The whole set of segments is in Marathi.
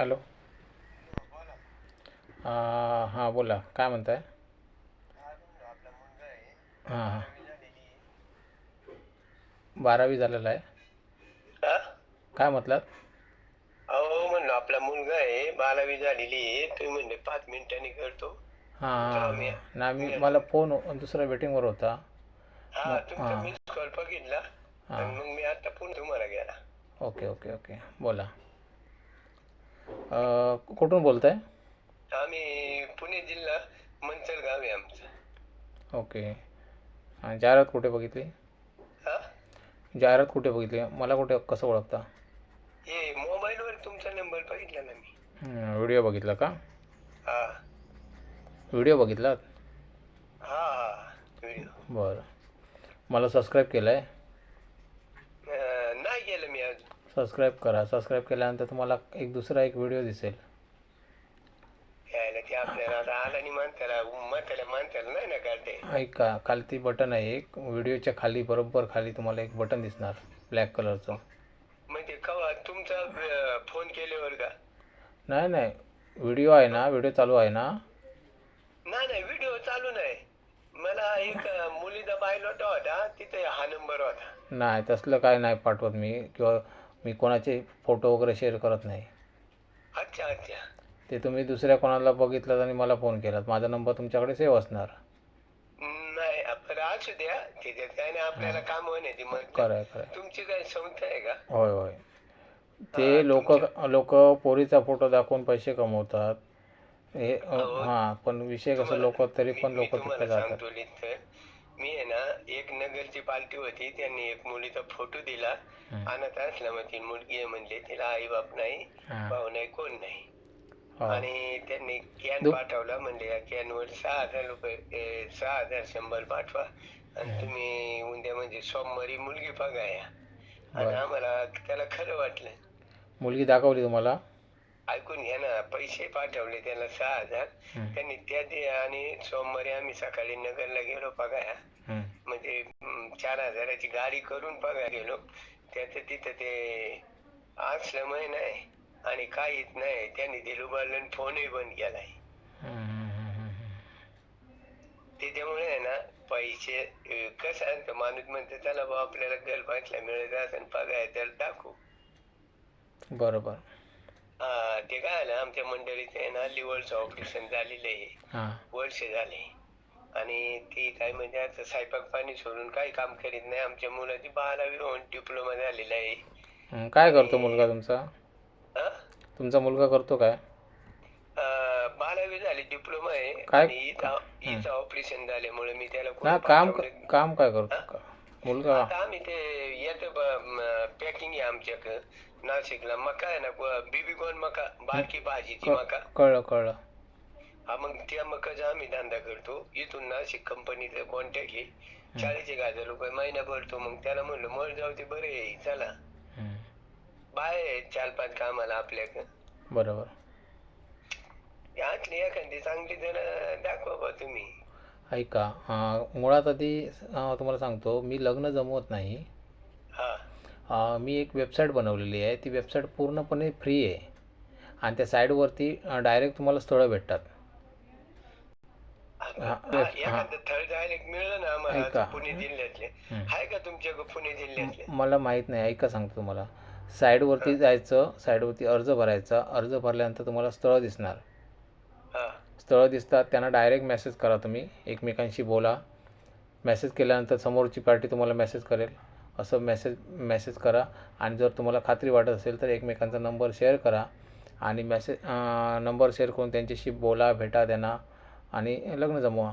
हॅलो. हां बोला. काय म्हणताय? हां हां. बारावी झालेलं आहे? काय म्हटलात? अहो म्हणलं आपला मुलगा आहे बारावी झालेली आहे तुम्ही म्हणले पाच मिनिटांनी करतो. हां ना मी मला फोन दुसऱ्या वेटिंगवर होता. हा तुमचा मिस कॉल बघितला. हां. मग मी आता फोन तुम्हाला गेला ओके ओके ओके. बोला. कुठून बोलताय? आम्ही पुणे जिल्हा मंचर गाव आहे आमचं. ओके. जाहिरात कुठे बघितली? हा? जाहिरात कुठे बघितली? मला कुठे कसं ओळखता? हे मोबाईलवर तुमचा नंबर बघितला ना मी. व्हिडिओ बघितला का? हा. व्हिडिओ बघितलात? हा हा व्हिडिओ. बरं. मला सबस्क्राईब केलं आहे अं, नाही गेलं मी अजून सबस्क्राईब करा. सबस्क्राईब केल्यानंतर तुम्हाला एक दुसरा एक व्हिडिओ दिसेल. यायला ते आपल्याला आता आला नाही ना काढते ऐका खाली ती बटन आहे एक. व्हिडिओच्या खाली बरोबर खाली तुम्हाला एक बटन दिसणार ब्लॅक कलरचं म्हणजे कवा तुमचा फोन केल्यावर का? नाही नाही. व्हिडिओ आहे ना व्हिडिओ चालू आहे ना? नाही नाही व्हिडिओ चालू नाही. मला एक अं, मुलीचा बायोलोटा होता तिथे हा नंबर होता. नाही तसलं काय नाही पाठवत मी. किंवा मी कोणाचे फोटो वगैरे शेअर करत नाही. अच्छा अच्छा. ते तुम्ही दुसऱ्या कोणाला बघितलं आणि मला फोन केलात. माझा नंबर तुमच्याकडे सेव्ह असणार. नाही असू द्या. त्याच्यात काय नाही आपल्याला काम होण्याची खरं खरं तुमची काय संस्था आहे का? होय होय. ते लोक लोक पोरीचा फोटो दाखवून पैसे कमवतात. हे हां पण विषय कसं लोक तरी पण लोक तिथे जातात. मी आहे ना एक नगरची पार्टी होती. त्यांनी एक मुलीचा फोटो दिला. अनाथ आश्रमाची मुलगी आहे म्हणले तिला आई बाप नाही भाऊ नाही कोण नाही. आणि त्यांनी कॅन पाठवला म्हणजे या कॅनवर सहा हजार रुपये सहा हजार शंभर पाठवा. आणि तुम्ही उद्या म्हणजे सोमवारी मुलगी बघा या आणि. आम्हाला त्याला खरं वाटलं. मुलगी दाखवली तुम्हाला? ऐकून घ्या ना पैसे पाठवले त्याला सहा हजार. त्यांनी त्या दि- आणि सोमवारी आम्ही सकाळी नगरला गेलो हं. म्हणजे चार हजाराची गाडी करून बघा गेलो. त्याचं तिथं ते आश्रम आहे नाही आणि काहीच नाही. त्यांनी दिलुबारला फोनही बंद केलाय. त्याच्यामुळे आहे ना पैसे अं, कसं आहे का माणूस म्हणतो चला बा आपल्याला गर्लफ्रेंडला मिळत असेल पगार त्याला टाकू बरोबर. हा, ते काय आलं आमच्या मंडळीचं आहे ना लिव्हरचं ऑपरेशन झालेलं आहे. हां. वर्ष झाले. आणि ती काय म्हणजे आता स्वयंपाक पाणी सोडून काही काम करीत नाही. आमच्या मुलाची बारावी होऊन डिप्लोमा झालेला आहे. हं, काय करतो मुलगा तुमचा? हा? तुमचा मुलगा करतो काय? अं, बारावी झाली डिप्लोमा आहे. काय? आणि हिचं हिचं ऑपरेशन झाल्यामुळे मी त्याला ना काम पाठवलं- काम काय करतो का? मुलगा आता आम्ही ते येतं पॅकिंग आहे आमच्याकडं. नाशिकला. मका आहे ना बीबी कॉर्न मका बारकी भाजीची मका. कळलं कळलं. हा मग त्या मकाचा आम्ही धंदा करतो. इथून नाशिक कंपनीचं कॉन्टॅक्ट आहे चाळीस एक हजार रुपये महिना भरतो. मग त्याला म्हणलं मळ जाऊ ते बरे आहे चला. बाय चार पाच कामाला आपल्याकडं. बरोबर. यातली एखादी चांगली जण दाखवा बा तुम्ही. ऐका मुळात आधी तुम्हाला सांगतो मी लग्न जमवत नाही. हा. मी एक वेबसाईट बनवलेली आहे. ती वेबसाईट पूर्णपणे फ्री आहे. आणि त्या साईटवरती डायरेक्ट तुम्हाला स्थळं भेटतात. मला माहीत नाही. ऐका सांगतो तुम्हाला. साईडवरती जायचं साईडवरती अर्ज भरायचा. अर्ज भरल्यानंतर तुम्हाला स्थळं दिसणार. स्थळं दिसतात त्यांना डायरेक्ट मेसेज करा तुम्ही. एकमेकांशी बोला. मेसेज केल्यानंतर समोरची पार्टी तुम्हाला मेसेज करेल. असं मेसेज मेसेज करा. आणि जर तुम्हाला खात्री वाटत असेल तर एकमेकांचा नंबर शेअर करा. आणि मेसेज नंबर शेअर करून त्यांच्याशी बोला भेटा त्यांना आणि लग्न जमवा.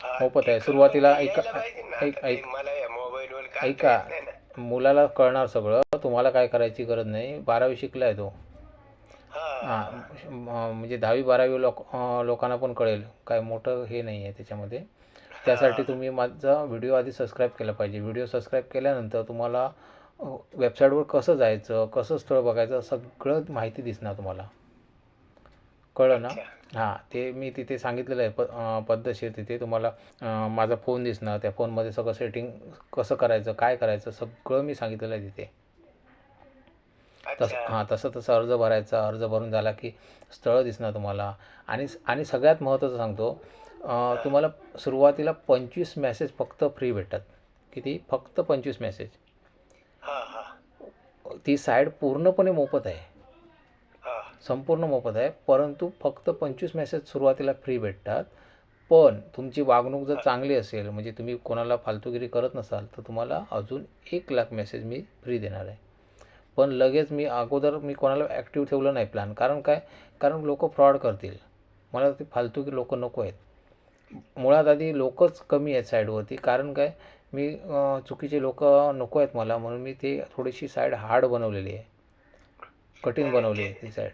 हा, मोफत आहे. सुरुवातीला ऐका. ऐक ऐक. ऐका मुलाला कळणार सगळं. तुम्हाला काय करायची गरज नाही. बारावी शिकला आहे तो. हा. म्हणजे दहावी बारावी लोक लोकांना पण कळेल. काय मोठं हे नाही आहे त्याच्यामध्ये. त्यासाठी तुम्ही माझा व्हिडिओ आधी सबस्क्राईब केला पाहिजे. व्हिडिओ सबस्क्राईब केल्यानंतर तुम्हाला वेबसाईटवर कसं जायचं कसं स्थळ बघायचं सगळं माहिती दिसणार तुम्हाला. कळलं ना? हां ते मी तिथे सांगितलेलं आहे. प पद्धतशीर तिथे तुम्हाला माझा फोन दिसणार. त्या फोनमध्ये सगळं सेटिंग कसं करायचं काय करायचं सगळं मी सांगितलेलं आहे तिथे. तसं हां तसं तसं अर्ज भरायचा. अर्ज भरून झाला की स्थळं दिसणार तुम्हाला. आणि आणि सगळ्यात महत्त्वाचं सांगतो तुम्हाला सुरुवातीला पंचवीस मॅसेज फक्त फ्री भेटतात. किती? फक्त पंचवीस मॅसेज ती साईड पूर्णपणे मोफत आहे. संपूर्ण मोफत आहे. परंतु फक्त पंचवीस मॅसेज सुरुवातीला फ्री भेटतात. पण तुमची वागणूक जर चांगली असेल म्हणजे तुम्ही कोणाला फालतूगिरी करत नसाल तर तुम्हाला अजून एक लाख मेसेज मी फ्री देणार आहे. पण लगेच मी अगोदर मी कोणाला ॲक्टिव्ह ठेवलं नाही प्लॅन कारण काय? कारण लोक फ्रॉड करतील. मला ते फालतूगी लोक नको आहेत. मुळात आधी लोकच कमी आहेत साईडवरती. कारण काय? मी चुकीचे लोक नको आहेत मला म्हणून मी ते थोडीशी साईड हार्ड बनवलेली आहे. कठीण बनवली आहे ती साईड.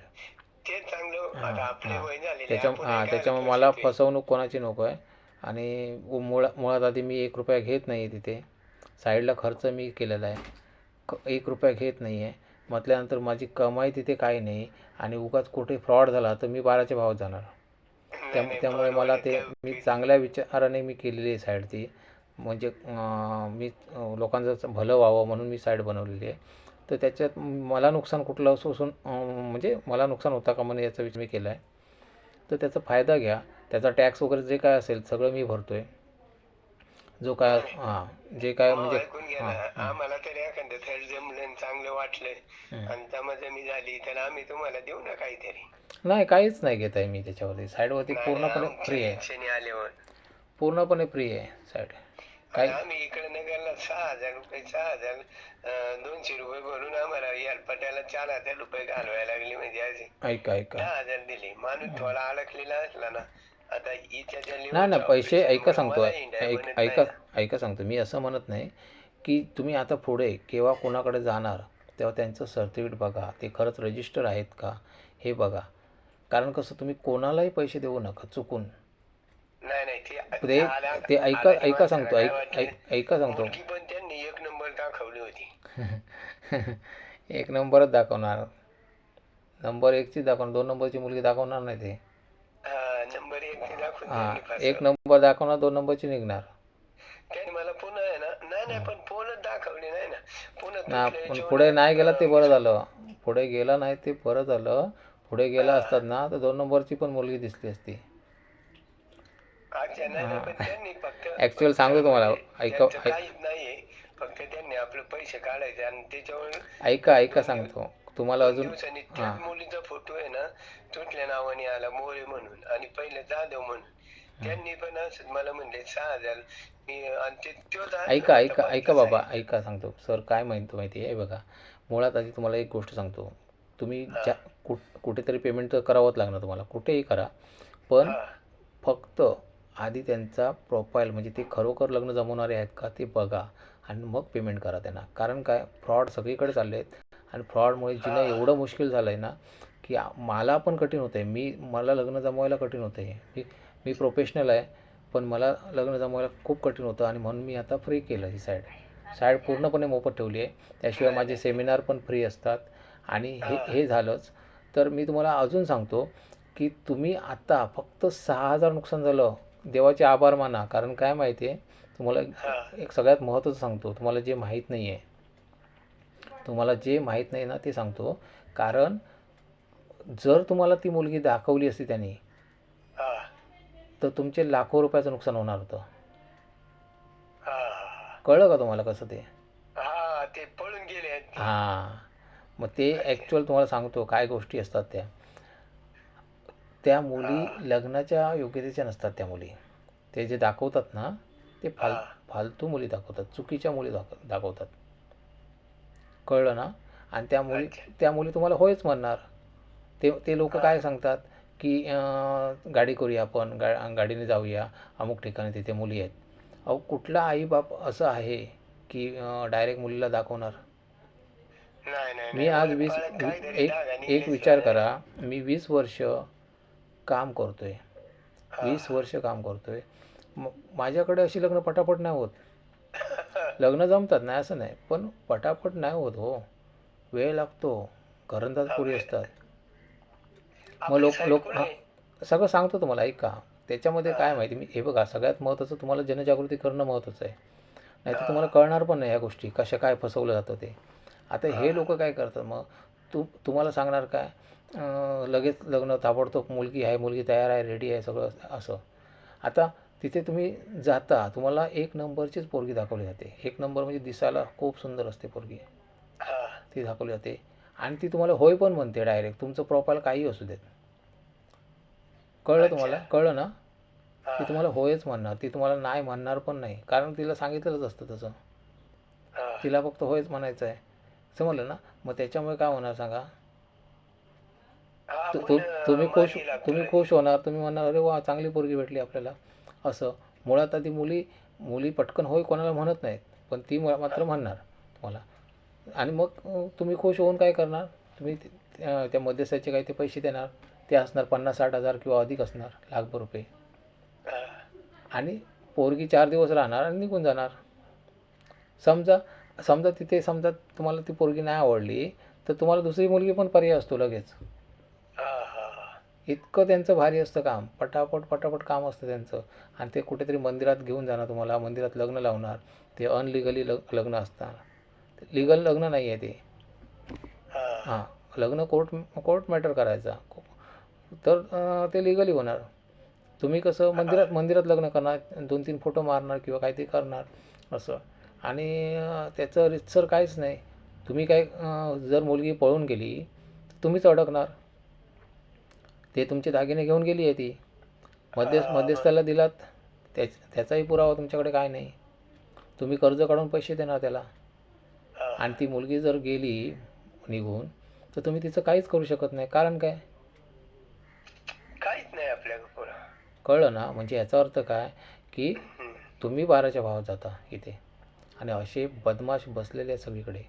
त्याच्या हां त्याच्यामुळे मला फसवणूक कोणाची नको आहे. आणि मुळा मुळात आधी मी एक रुपया घेत नाही आहे तिथे. साईडला खर्च मी केलेला आहे. क एक रुपया घेत नाही आहे. म्हटल्यानंतर माझी कमाई तिथे काही नाही. आणि उगाच कुठे फ्रॉड झाला तर मी बाराच्या भावात जाणार. त्या त्यामुळे मला ते मी चांगल्या विचाराने मी केलेली आहे साईड ती म्हणजे मी लोकांचं भलं व्हावं म्हणून मी साईड बनवलेली आहे. तर त्याच्यात मला नुकसान कुठलं असो असून म्हणजे मला नुकसान होता का म्हणून याचा विचार मी केला आहे तर त्याचा फायदा घ्या. त्याचा टॅक्स वगैरे जे काय असेल सगळं मी भरतो आहे जो काय हां जे काय म्हणजे हां हां ना आम्हाला तरी एखादं थर्ड जमलं आणि चांगलं वाटलं. आणि त्यामध्ये मी झाली. तर आम्ही तुम्हाला देऊ ना काहीतरी? नाही काहीच नाही घेत आहे मी त्याच्यावरती. साईडवरती पूर्णपणे फ्री आहे. इच्छेने आल्यावर. पूर्णपणे फ्री आहे साईड. काय आम्ही इकडे नगरला सहा हजार रुपये सहा हजार अं, दोनशे रुपये भरून आम्हाला यालपाट्याला चार हजार रुपये घालवायला लागले म्हणजे आज. ऐका ऐका. दहा हजार दिले. माणूस थोडा अडकलेला असला ना आता नाही ना पैसे ऐका सांगतो. ऐक ऐका ऐका सांगतो. मी असं म्हणत नाही. की तुम्ही आता पुढे केव्हा कोणाकडे जाणार तेव्हा त्यांचं सर्टिफिकेट बघा. ते खरंच रजिस्टर आहेत का? हे बघा. कारण कसं तुम्ही कोणालाही पैसे देऊ नका चुकून. ना. नाही नाही ते ते ऐका ऐका सांगतो ऐक सांगतो. एक नंबर दाखवली होती. एक नंबरच दाखवणार. नंबर एकची दाखवणार. दोन नंबरची मुलगी दाखवणार नाही ते. हा, हां. एक नंबर दाखवणार दोन नंबरची निघणार त्यांनी मला पुन्हा आहे ना नाही नाही पण फोनच दाखवली नाही ना. ना पण पुढे नाही गेला ते बरं झालं. पुढे गेला नाही ते बरं झालं. पुढे गेला असतात ना तर दोन नंबरची पण मुलगी दिसली असती. अच्छा नाही नाही, पण त्यांनी फक्त ऍक्च्युअल सांगतो तुम्हाला. ऐका त्यांचं ऐ- काहीच नाहीये. फक्त त्यांनी आपले पैसे काढायचे आणि त्याच्यावर ऐका ऐका सांगतो. तुम्हाला अजून दिवसांनी त्याच मुलीचा फोटो आहे ना तुटल्या नावाने आला मोरे म्हणून. आणि पहिले जाधव म्हणून. त्यांनी पण असं मला म्हणले सहा हजार ऐका ऐका ऐका बाबा. ऐका सांगतो. सर काय माहिती माहिती आहे? बघा. मुळात आधी तुम्हाला एक गोष्ट सांगतो. तुम्ही ज्या कुठ कुठेतरी पेमेंट तर करावंच लागणार तुम्हाला. कुठेही करा. पण. फक्त आधी त्यांचा प्रोफाईल म्हणजे ते खरोखर लग्न जमवणारे आहेत का ते बघा. आणि मग पेमेंट करा त्यांना. कारण काय? फ्रॉड सगळीकडे चालले आहेत. आणि फ्रॉडमुळे जिनं एवढं मुश्किल झालं आहे ना की मला पण कठीण होतं आहे मी मला लग्न जमवायला कठीण होतं आहे मी मी प्रोफेशनल आहे. पण मला लग्न जमवायला खूप कठीण होतं आणि म्हणून मी आता फ्री केलं ही साईड साईड पूर्णपणे मोफत ठेवली आहे. त्याशिवाय माझे सेमिनार पण फ्री असतात. आणि हे हे झालंच. तर मी तुम्हाला अजून सांगतो की तुम्ही आता फक्त सहा हजार नुकसान झालं. देवाचे आभार माना. कारण काय माहिती आहे? तुम्हाला. एक सगळ्यात महत्त्वाचं सांगतो. तुम्हाला जे माहीत नाही आहे तुम्हाला जे माहीत नाही ना ते सांगतो. कारण जर तुम्हाला ती मुलगी दाखवली असती त्यांनी. तर तुमचे लाखो रुपयाचं नुकसान होणार होतं. कळलं का तुम्हाला कसं ते? हा ते पळून गेले. हां. मग ते ॲक्च्युअल तुम्हाला सांगतो काय गोष्टी असतात त्या. त्या मुली लग्नाच्या योग्यतेच्या नसतात त्या मुली. ते जे दाखवतात ना ते फाल. फालतू मुली दाखवतात चुकीच्या मुली दाख दाखवतात. कळलं ना? आणि त्या मुली. त्या मुली तुम्हाला होयच म्हणणार. ते ते लोक काय सांगतात? की गाडी करूया आपण गा गाडीने जाऊया अमुक ठिकाणी तिथे मुली आहेत. अहो कुठला आईबाप असं आहे की डायरेक्ट मुलीला दाखवणार? मी. आज वीस एक एक विचार. करा. मी वीस वर्ष काम करतोय. हा. वीस वर्ष काम करतोय. म- माझ्याकडे अशी लग्न पटापट नाही होत. लग्न जमतात नाही असं नाही पण पटापट नाही होत हो. वेळ लागतो. घरंदाज पुरी असतात. मग लोक लोक? सगळं सांगतो तुम्हाला ऐका. त्याच्यामध्ये काय माहिती मी हे बघा सगळ्यात महत्त्वाचं तुम्हाला जनजागृती करणं महत्त्वाचं आहे. नाही तर तुम्हाला कळणार पण नाही ह्या गोष्टी कशा काय फसवलं जातं ते. आता हे लोक काय करतात मग? तू तुम्हाला सांगणार काय? लगेच लग्न ताबडतोब मुलगी आहे मुलगी तयार आहे रेडी आहे सगळं असं आता तिथे तुम्ही जाता तुम्हाला एक नंबरचीच पोरगी दाखवली जाते. एक नंबर म्हणजे दिसायला खूप सुंदर असते पोरगी. ती दाखवली जाते. आणि ती तुम्हाला होय पण म्हणते डायरेक्ट तुमचं प्रोफाईल काही असू देत. कळलं तुम्हाला? कळलं ना? ती तुम्हाला होयच म्हणणार. ती तुम्हाला नाही म्हणणार पण नाही. कारण तिला सांगितलेलंच असतं तसं. तिला फक्त होयच म्हणायचं आहे. समजलं ना? मग त्याच्यामुळे काय होणार सांगा? तु- तु- तुम्ही खुश. तुम्ही खुश होणार. तुम्ही म्हणणार अरे वा चांगली पोरगी भेटली आपल्याला. असं. मुळात आधी मुली मुली पटकन होय कोणाला म्हणत नाहीत. पण ती मात्र म्हणणार तुम्हाला. आणि मग तुम्ही खुश होऊन काय करणार? तुम्ही त्या मध्यस्थाचे काही ते पैसे देणार. ते असणार पन्नास साठ हजार किंवा अधिक असणार लाखभर रुपये. आणि पोरगी चार दिवस राहणार आणि निघून जाणार. समजा समजा तिथे समजा तुम्हाला ती पोरगी नाही आवडली तर तुम्हाला दुसरी मुलगी पण पर्याय असतो लगेच. इतकं त्यांचं भारी असतं काम. पटापट पटापट काम असतं त्यांचं. आणि ते कुठेतरी मंदिरात घेऊन जाणार तुम्हाला मंदिरात लग्न लावणार. ते अनलिगली लग लग्न असतात लिगल लग्न नाही आहे ते. हा. लग्न कोर्ट कोर्ट मॅटर करायचा. तर ते लिगली होणार. तुम्ही कसं मंदिरात मंदिरात लग्न करणार दोन तीन फोटो मारणार किंवा काहीतरी करणार असं. आणि त्याचं रितसर काहीच नाही. तुम्ही काय जर मुलगी पळून गेली तर तुम्हीच अडकणार. ते तुमचे दागिने घेऊन गेली आहे ती. मध्यस्थ मध्यस्थाला दिलात त्याच त्याचाही पुरावा तुमच्याकडे काय नाही. तुम्ही कर्ज काढून पैसे देणार त्याला. आणि ती मुलगी जर गेली निघून तर तुम्ही तिचं काहीच करू शकत नाही. कारण काय? काहीच नाही आपल्याकडे पुढं. कळलं ना? म्हणजे याचा अर्थ काय? की. तुम्ही बाराच्या भावात जाता इथे. आणि असे बदमाश बसलेले आहेत सगळीकडे.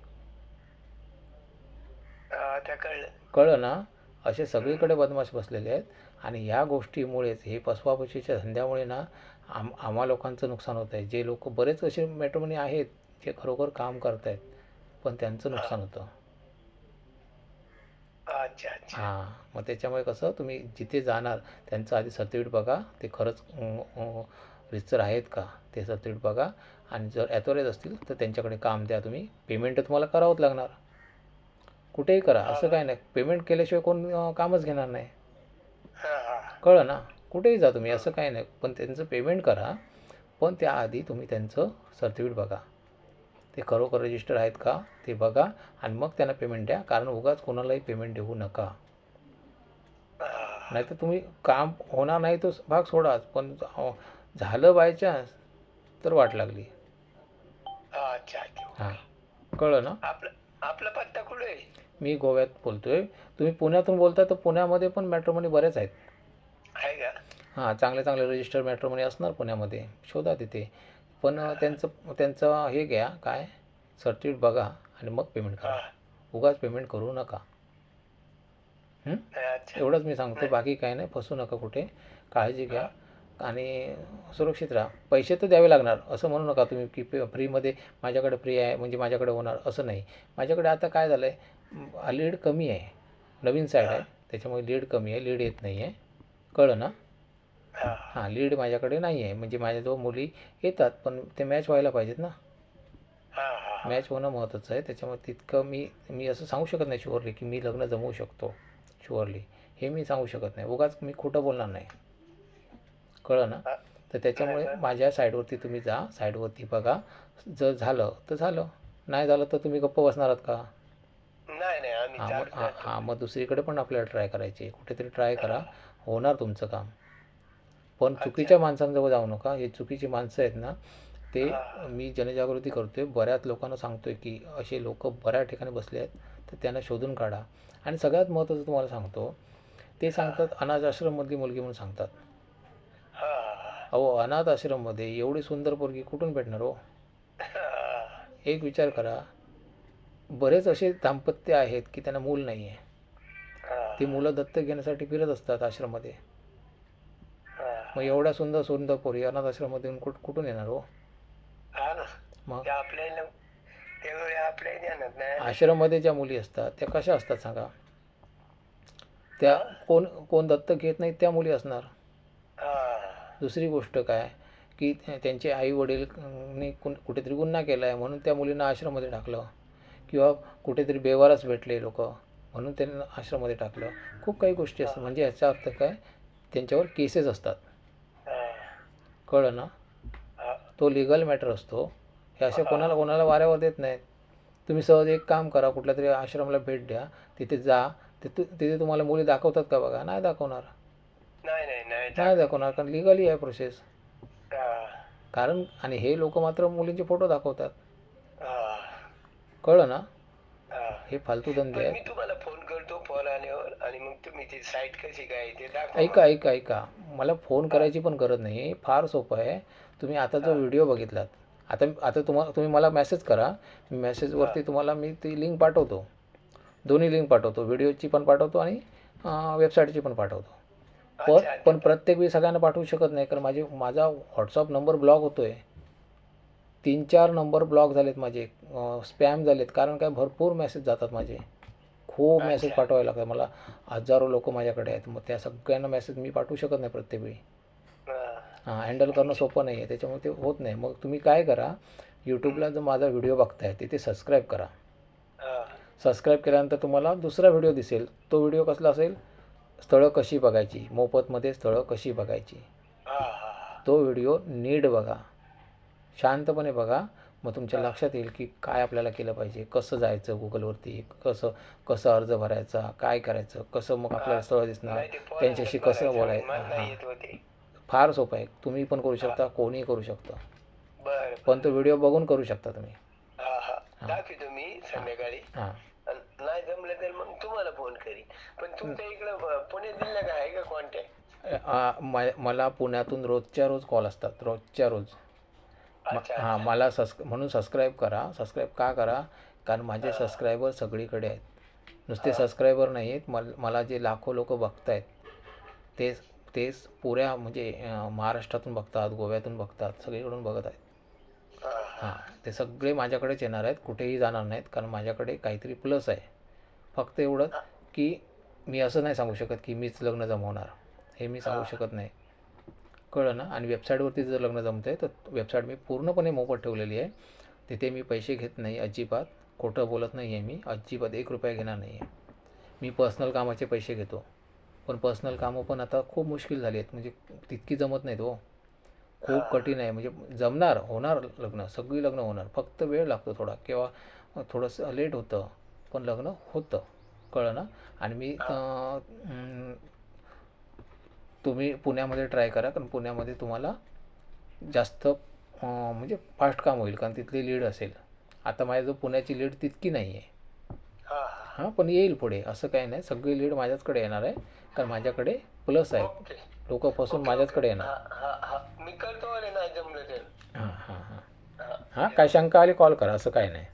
कळलं. कळलं ना? असे सगळीकडे बदमाश बसलेले आहेत. आणि ह्या गोष्टीमुळेच हे पसवापशीच्या धंद्यामुळे ना आम आम्हा लोकांचं नुकसान होत आहे जे लोक बरेच असे मॅट्रोमनी आहेत जे खरोखर काम करत आहेत पण त्यांचं नुकसान होतं. अच्छा अच्छा. हां मग त्याच्यामुळे कसं तुम्ही जिथे जाणार त्यांचं आधी सर्टिफिकेट बघा ते खरंच रितसर आहेत का ते सर्टिफिकेट बघा. आणि जर ॲथोराईज असतील तर त्यांच्याकडे काम द्या तुम्ही. पेमेंट तुम्हाला करावंच लागणार. कुठेही करा असं काय नाही. पेमेंट केल्याशिवाय कोण कामच घेणार नाही. कळलं ना? कुठेही जा तुम्ही असं काही नाही. पण त्यांचं पेमेंट करा. पण त्याआधी तुम्ही त्यांचं सर्टिफिकेट बघा. ते खरोखर रजिस्टर आहेत का ते बघा आणि मग त्यांना पेमेंट द्या. कारण उगाच कोणालाही पेमेंट देऊ नका. नाही तर तुम्ही काम होणार नाही तो भाग सोडाच पण झालं बाय चान्स तर वाट लागली. अच्छा अच्छा. हां. कळलं ना? आपला पत्ता कुठे मी गोव्यात बोलतोय. तुम्ही पुण्यातून बोलता तर पुण्यामध्ये पण मॅट्रोमनी बरेच आहेत. हां चांगले चांगले रजिस्टर मॅट्रोमनी असणार पुण्यामध्ये. शोधा तिथे. पण त्यांचं त्यांचं हे घ्या काय? सर्टिफिकेट बघा आणि मग पेमेंट करा. उगाच पेमेंट करू नका. एवढंच मी सांगतो बाकी काही नाही फसू नका कुठे. काळजी घ्या आणि सुरक्षित राहा. पैसे तर द्यावे लागणार असं म्हणू नका तुम्ही की पे फ्रीमध्ये माझ्याकडे फ्री आहे म्हणजे माझ्याकडे होणार असं नाही. माझ्याकडे आता काय झालं आहे लीड कमी आहे. नवीन साईड आहे त्याच्यामुळे लीड कमी आहे लीड येत नाही आहे कळलं ना? हा. लीड माझ्याकडे नाही आहे. म्हणजे माझ्याजवळ मुली येतात पण ते मॅच व्हायला पाहिजेत ना. हा हा मॅच होणं महत्त्वाचं आहे. त्याच्यामुळे तितकं मी मी असं सांगू शकत नाही शुअरली की मी लग्न जमवू शकतो. शुअरली हे मी सांगू शकत नाही. उगाच मी खोटं बोलणार नाही. कळलं ना. तर त्याच्यामुळे माझ्या साईडवरती तुम्ही जा. साईडवरती बघा. जर झालं तर झालं. नाही झालं तर तुम्ही गप्प बसणार आहात का? नाही नाही. आम्ही हां मग हां हां मग दुसरीकडे पण आपल्याला ट्राय करायची कुठेतरी ट्राय करा. होणार तुमचं काम. पण चुकीच्या माणसांजवळ जाऊ नका. हे चुकीची माणसं आहेत ना ते मी जनजागृती करतोय. बऱ्याच लोकांना सांगतोय की असे लोक बऱ्याच ठिकाणी बसले आहेत तर त्यांना शोधून काढा. आणि सगळ्यात महत्त्वाचं तुम्हाला सांगतो ते सांगतात अनाथ आश्रममधली मुलगी म्हणून सांगतात. अहो अनाथ आश्रममध्ये एवढी सुंदर पोरगी कुठून भेटणार हो. एक विचार करा. बरेच असे दाम्पत्य आहेत की त्यांना मूल नाही आहे. ती मुलं दत्तक घेण्यासाठी फिरत असतात आश्रममध्ये. मग एवढ्या सुंदर सुंदर पोरी अनाथ आश्रममधून कुठ कुठून येणार हो? हा ना. मग? ते आपल्याला त्यावेळी आपल्या ध्यानात नाही. आश्रममध्ये ज्या मुली असतात त्या कशा असतात सांगा? त्या कोण कोण दत्तक घेत नाहीत त्या मुली असणार. हा. दुसरी गोष्ट काय? की त्यांचे आई वडील कुठेतरी गुन्हा केला आहे म्हणून त्या मुलींना आश्रममध्ये टाकलं. किंवा कुठेतरी बेवारस भेटले लोक म्हणून त्यांना आश्रममध्ये टाकलं. खूप काही गोष्टी असतात. म्हणजे याचा अर्थ काय? त्यांच्यावर केसेस असतात. कळलं ना? तो लिगल मॅटर असतो. हे असे कोणाला कोणाला वाऱ्यावर देत नाहीत. तुम्ही सहज एक काम करा कुठल्या तरी आश्रमाला भेट द्या. तिथे जा. तिथे तिथे तुम्हाला मुली दाखवतात का बघा? नाही दाखवणार. नाही नाही नाही. नाही दाखवणार कारण लिगली आहे प्रोसेस कारण आणि हे लोक मात्र मुलींचे फोटो दाखवतात. कळलं ना? हा. हे फालतू धंदे आहेत मी तुम्हाला फोन करतो फोन आल्यावर आणि मग तुम्ही ती साईट कशी काय ते दाखवा. ऐका ऐका ऐका. मला फोन करायची पण गरज नाही. फार सोपं आहे. तुम्ही आता जो व्हिडिओ बघितलात आता आता तुम्हाला तुम्ही मला मेसेज करा. मेसेजवरती तुम्हाला मी ती लिंक पाठवतो. दोन्ही लिंक पाठवतो. व्हिडिओची पण पाठवतो आणि वेबसाईटची पण पाठवतो. पण पण प्रत्येक वेळी सगळ्यांना पाठवू शकत नाही. कारण माझे माझा व्हॉट्सअप नंबर ब्लॉक होतो आहे तीन चार नंबर ब्लॉक झालेत माझे. स्पॅम झालेत. कारण काय? भरपूर मेसेज जातात माझे. खूप मेसेज पाठवावे लागतात मला. हजारो लोक माझ्याकडे आहेत. मग त्या सगळ्यांना मेसेज मी पाठवू शकत नाही प्रत्येक वेळी हा, हँडल करणं सोपं नाही आहे त्याच्यामुळे ते होत नाही. मग तुम्ही काय करा यूट्यूबला जो माझा व्हिडिओ बघताय तिथे सबस्क्राईब करा. सबस्क्राईब केल्यानंतर तुम्हाला दुसरा व्हिडिओ दिसेल. तो व्हिडिओ कसला असेल? स्थळं कशी बघायची? मोफतमध्ये स्थळं कशी बघायची. तो व्हिडिओ नीट बघा. शांतपणे बघा. मग तुमच्या लक्षात येईल की काय आपल्याला केलं पाहिजे कसं जायचं गुगलवरती कसं कसं अर्ज भरायचा काय करायचं कसं मग आपल्याला स्थळ दिसणार त्यांच्याशी कसं बोलायचं फार सोपं आहे. तुम्ही पण करू शकता कोणीही करू शकतं. बर पण तो व्हिडिओ बघून करू शकता तुम्ही. हा हा. संध्याकाळी. हां. नाही जमलं तर मग तुम्हाला फोन करी पण तुमच्या इकडं दिलं का आहे का कॉन्टॅक्ट मला पुण्यातून रोजच्या रोज कॉल असतात. रोजच्या रोज. हां मला सब्स म्हणून सबस्क्राईब करा. सबस्क्राईब का करा? कारण माझे सबस्क्रायबर सगळीकडे आहेत. नुसते सबस्क्रायबर नाही आहेत मल मला जे लाखो लोक बघत आहेत ते तेच पुऱ्या म्हणजे महाराष्ट्रातून बघतात गोव्यातून बघतात सगळीकडून बघत आहेत. हा, हां ते सगळे माझ्याकडेच येणार आहेत. कुठेही जाणार नाहीत कारण माझ्याकडे काहीतरी प्लस आहे. फक्त एवढंच की मी असं नाही सांगू शकत की मीच लग्न जमवणार. हे मी सांगू शकत नाही. कळलं ना? आणि वेबसाईटवरती जर लग्न जमतं आहे तर वेबसाईट मी पूर्णपणे मोफत ठेवलेली आहे. तिथे मी पैसे घेत नाही अजिबात. खोटं बोलत नाही आहे मी. अजिबात एक रुपया घेणार नाही आहे मी पर्सनल कामाचे पैसे घेतो. पण पर्सनल कामं पण आता खूप मुश्किल झाली आहेत. म्हणजे तितकी जमत नाहीत हो. खूप कठीण आहे. म्हणजे जमणार होणार लग्न. सगळी लग्न होणार. फक्त वेळ लागतो थोडा. किंवा थोडंसं लेट होतं. पण लग्न होतं. कळलं ना? आणि मी तुम्ही पुण्यामध्ये ट्राय करा कारण पुण्यामध्ये तुम्हाला जास्त म्हणजे फास्ट काम होईल कारण तिथली लीड असेल. आता माझ्या जो पुण्याची लीड तितकी नाही आहे हा पण येईल पुढे असं काही नाही. सगळी लीड माझ्याचकडे येणार आहे कारण माझ्याकडे प्लस आहे. लोक फसून माझ्याचकडे येणार. हा हा हा. मी करतो हां हां हां. हा. हां काय शंका आली कॉल करा असं काही नाही.